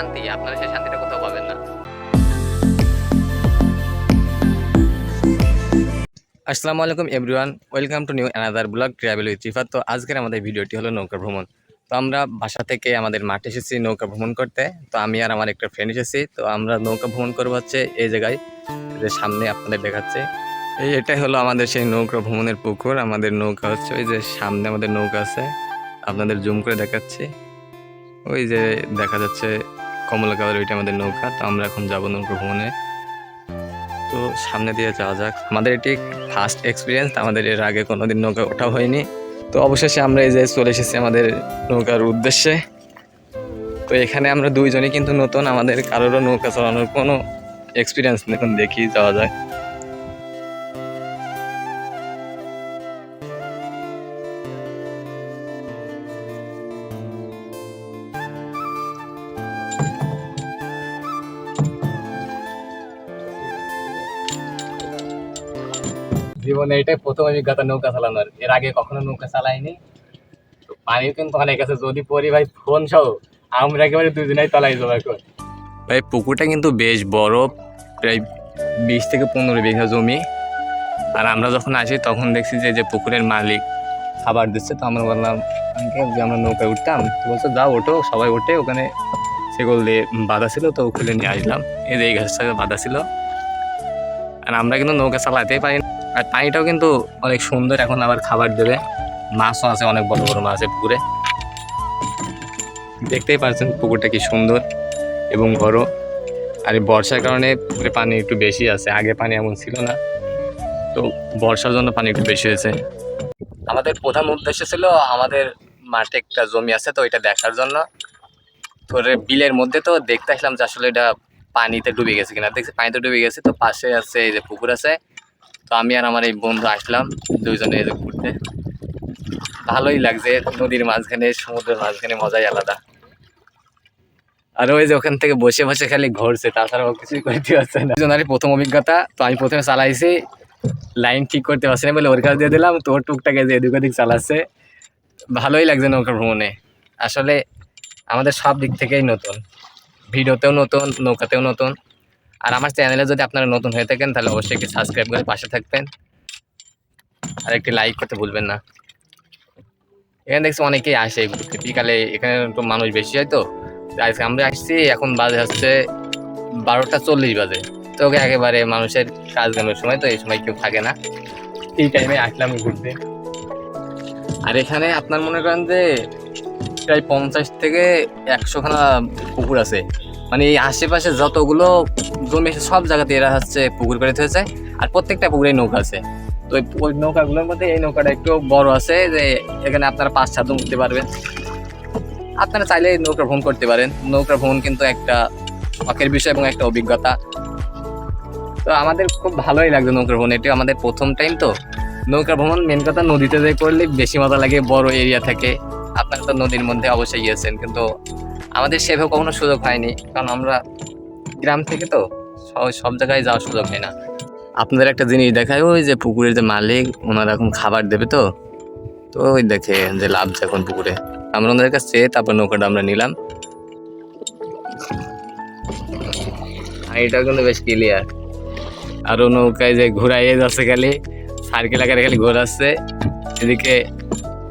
শান্তি, আপনারা সেই শান্তিটা কোথাও পাবেন না। আসসালামু আলাইকুম everyone, welcome to new another blog travel with Rifat. তো আজকের আমাদের ভিডিওটি হলো নৌকা ভ্রমণ। তো আমরা বাসা থেকে আমাদের মাঠে এসেছি নৌকা ভ্রমণ করতে। তো আমি আর আমার একটা ফ্রেন্ড এসেছি। তো আমরা নৌকা ভ্রমণ করব হচ্ছে এই জায়গায়, যে সামনে আপনাদের দেখাচ্ছে। এই এটাই হলো আমাদের সেই নৌকা ভ্রমণের পুকুর। আমাদের নৌকা হচ্ছে ওই যে সামনে আমাদের নৌকা আছে। আপনাদের জুম করে দেখাচ্ছি। ওই যে দেখা যাচ্ছে কমলা কালার ওইটা আমাদের নৌকা, তো আমরা এখন যাব নৌকা ভ্রমণে। তো সামনে দিয়ে যাওয়া যাক। আমাদের এটি ফার্স্ট এক্সপিরিয়েন্স আমাদের এর আগে কোনোদিন নৌকা ওঠা হয়নি। তো অবশেষে আমরা এই যে চলে এসেছি আমাদের নৌকার উদ্দেশ্যে। তো এখানে আমরা দুইজনই কিন্তু নতুন, আমাদের কারোরও নৌকা চালানোর কোনো এক্সপিরিয়েন্স এখন দেখি, যাওয়া যায় জীবনে এটাই প্রথম অভিজ্ঞতা নৌকা চালানোর। এর আগে কখনো নৌকা চালাইনি। তো পানিও কিন্তু অনেক আছে, যদি পরি ভাই, ফোন সহ, আমরা একেবারে দুজনেই তলাই যাব এখন। ভাই, পুকুরটা কিন্তু বেশ বড়, প্রায় বিশ থেকে পনেরো বিঘা জমি। আর আমরা যখন আসি, তখন দেখছি যে যে পুকুরের মালিক খাবার দিচ্ছে। তো আমরা বললাম যে আমরা নৌকায় উঠতাম। তো বলছে, যাও ওঠো, সবাই ওঠে। ওখানে সেগুল দিয়ে বাঁধা ছিল, তো খুলে নিয়ে আসলাম। এই যে এই গাছটা বাঁধা ছিল। আর আমরা কিন্তু নৌকা চালাতেই পারি না। আর পানিটাও কিন্তু অনেক সুন্দর, এখন আবার খাবার দেবে। মাছও আছে, অনেক বড় বড় মাছ আছে পুকুরে। দেখতেই পাচ্ছেন পুকুরটা কি সুন্দর এবং বড়। আর এই বর্ষার কারণে পুকুরে পানি একটু বেশি আছে, আগে পানি এমন ছিল না। তো বর্ষার জন্য পানি একটু বেশি হয়েছে। আমাদের প্রধান উদ্দেশ্য ছিল আমাদের মাঠে একটা জমি আছে তো, এটা দেখার জন্য। তো বিলের মধ্যে তো দেখতে আসলাম যে আসলে এটা পানিতে ডুবে গেছে কিনা। দেখছি পানিতে ডুবে গেছে, তো পাশে আছে এই যে পুকুর আছে। তো আমি আর আমার এই বন্ধু আসলাম দুইজনে এই যে ঘুরতে। ভালোই লাগছে, নদীর মাঝখানে, সমুদ্রের মাঝখানে, মজাই আলাদা। আর ওই যে ওখান থেকে বসে বসে খালি ঘুরছে, তাছাড়াও কিছুই করতে পারছে না। দুজনারই প্রথম অভিজ্ঞতা, তো আমি প্রথমে চালাইছি, লাইন ঠিক করতে পারছি না বলে ওর কাছে দিয়ে দিলাম, তো ওর টুকটাকে যে এদিক ওদিক চালাচ্ছে। ভালোই লাগছে নৌকা ভ্রমণে। আসলে আমাদের সব দিক থেকেই নতুন। ভিডিওতেও নতুন, নৌকাতেও নতুন। আর আমার চ্যানেলে যদি আপনারা নতুন হয়ে থাকেন, তাহলে অবশ্যই একটি সাবস্ক্রাইব করে পাশে থাকবেন। আর একটি লাইক করতে ভুলবেন না। এখানে দেখছি অনেকেই আসে বিকালে এখানে তো মানুষ বেশি হয় তো। আজকে আমরা আসছি, এখন বাজে হচ্ছে বারোটা চল্লিশ বাজে। তো ওকে একেবারে মানুষের কাজ গানোর সময়, তো এই সময় কেউ থাকে না। এই টাইমে আসলাম ঘুরতে। আর এখানে আপনার মনে করেন যে প্রায় পঞ্চাশ থেকে একশো খানা পুকুর আছে। মানে এই আশেপাশে যতগুলো জমি আছে, সব জায়গাতে এরা হচ্ছে পুকুর করে হয়েছে আর প্রত্যেকটা পুকুরে নৌকা আছে। তো ওই- নৌকাগুলোর মধ্যে এই নৌকাটা একটু বড় আছে, যে এখানে আপনারা পাঁচ সাতজন উঠতে পারবেন। আপনারা চাইলে নৌকা ভ্রমণ করতে পারেন। নৌকা ভ্রমণ কিন্তু একটা শখের বিষয় এবং একটা অভিজ্ঞতা। তো আমাদের খুব ভালোই লাগছে নৌকা ভ্রমণ। এটি আমাদের প্রথম টাইম তো। নৌকা ভ্রমণ মেন কথা নদীতে যে করলে বেশি মজা লাগে, বড় এরিয়া থাকে। আপনারা তো নদীর মধ্যে অবশ্যই গিয়েছেন, কিন্তু আমাদের সেভাবে কখনো সুযোগ হয়নি। কারণ আমরা গ্রাম থেকে তো সব- জায়গায় যাওয়ার সুযোগ হয় না। আপনাদের একটা জিনিস দেখায় ওই যে পুকুরের যে মালিক, ওনারা এখন খাবার দেবে তো। তো ওই দেখে যে লাভ এখন পুকুরে। আমরা ওনাদের কাছে তারপর নৌকাটা আমরা নিলাম। এটাও কিন্তু বেশ ক্লিয়ার আরও নৌকায় যে ঘোরাইয়ে যাচ্ছে খালি সার্কেল আকারে খালি ঘোরাচ্ছে। এদিকে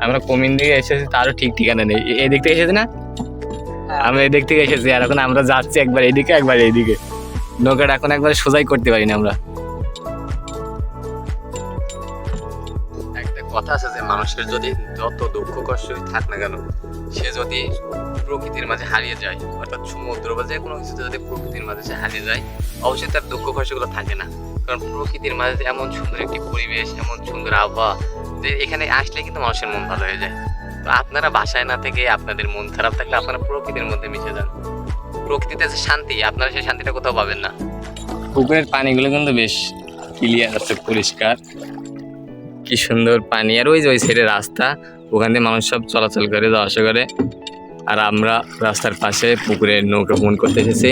আমরা কমিন দিকে এসেছি, তারও ঠিক ঠিকানা নেই। এদিক থেকে এসেছি না? আমরা এদিক থেকে এসেছি আর এখন আমরা যাচ্ছি একবার এদিকে একবার এইদিকে নৌকাটা এখন একবার সোজাই করতে পারি না আমরা। একটা কথা আছে যে মানুষের যদি যত দুঃখ কষ্টই থাক না কেন সে যদি প্রকৃতির মাঝে হারিয়ে যায় অর্থাৎ সমুদ্র বা যে কোনো কিছুতে যদি প্রকৃতির মাঝে সে হারিয়ে যায় অবশ্যই তার দুঃখ কষ্টগুলো থাকে না। কারণ প্রকৃতির মাঝে এমন সুন্দর একটি পরিবেশ এমন সুন্দর আবহাওয়া যে এখানে আসলে কিন্তু মানুষের মন ভালো হয়ে যায়। তো আপনারা বাসায় না থেকে আপনাদের মন খারাপ থাকলে আপনারা প্রকৃতির মধ্যে মিশে যান। প্রকৃতিতে যে শান্তি আপনারা সেই শান্তিটা কোথাও পাবেন না। পুকুরের পানিগুলো কিন্তু বেশ ক্লিয়ার আছে পরিষ্কার। কি সুন্দর পানি। আর ওই যে ওই সাইডে রাস্তা ওখান দিয়ে মানুষ সব চলাচল করে যাওয়া আসা করে। আর আমরা রাস্তার পাশে পুকুরে নৌকা ভ্রমণ করতে এসেছি।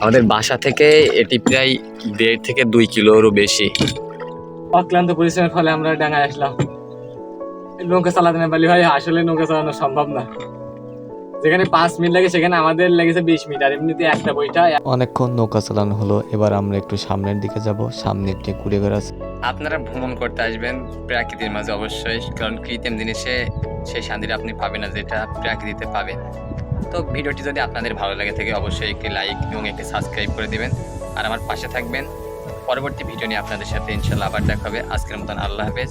আমাদের বাসা থেকে এটি প্রায় দেড় থেকে দুই কিলোরও বেশি। অক্লান্ত পরিশ্রমের ফলে আমরা ডাঙায় আসলাম। নৌকা চালাতে না পারলে ভাই আসলে নৌকা চালানো সম্ভব না। যেখানে পাঁচ মিনিট লাগে সেখানে আমাদের লেগেছে বিশ মিনিট আর এমনিতে একটা বইটা। অনেকক্ষণ নৌকা চালানো হলো এবার আমরা একটু সামনের দিকে যাব সামনে একটি ঘুরে ঘুরে আছে আপনারা ভ্রমণ করতে আসবেন প্রকৃতির মাঝে অবশ্যই কারণ কৃত্রিম জিনিসে সেই শান্তিটা আপনি পাবেন না যেটা প্রাকৃতিতে পাবেন। তো ভিডিওটি যদি আপনাদের ভালো লাগে থাকে অবশ্যই একটি লাইক এবং একটি সাবস্ক্রাইব করে দিবেন। আর আমার পাশে থাকবেন। পরবর্তী ভিডিও নিয়ে আপনাদের সাথে ইনশাল্লাহ আবার দেখা হবে। আজকের মতন আল্লাহ হাফেজ।